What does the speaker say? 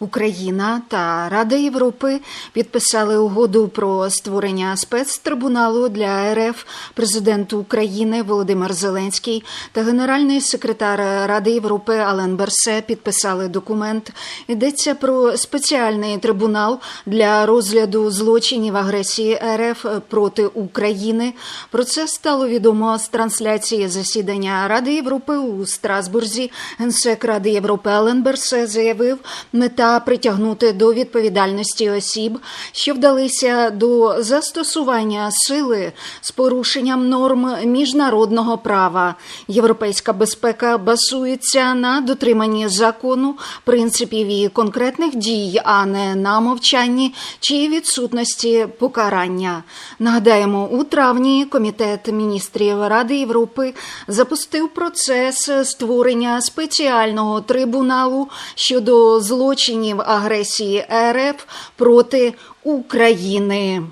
Україна та Рада Європи підписали угоду про створення спецтрибуналу для РФ. Президент України Володимир Зеленський та генеральний секретар Ради Європи Ален Берсе підписали документ. Йдеться про спеціальний трибунал для розгляду злочинів агресії РФ проти України. Про це стало відомо з трансляції засідання Ради Європи у Страсбурзі. Генсек Ради Європи Ален Берсе заявив, мета притягнути до відповідальності осіб, що вдалися до застосування сили з порушенням норм міжнародного права. Європейська безпека базується на дотриманні закону, принципів і конкретних дій, а не на мовчанні чи відсутності покарання. Нагадаємо, у травні комітет міністрів Ради Європи запустив процес створення спеціального трибуналу щодо злочинів агресії РФ проти України.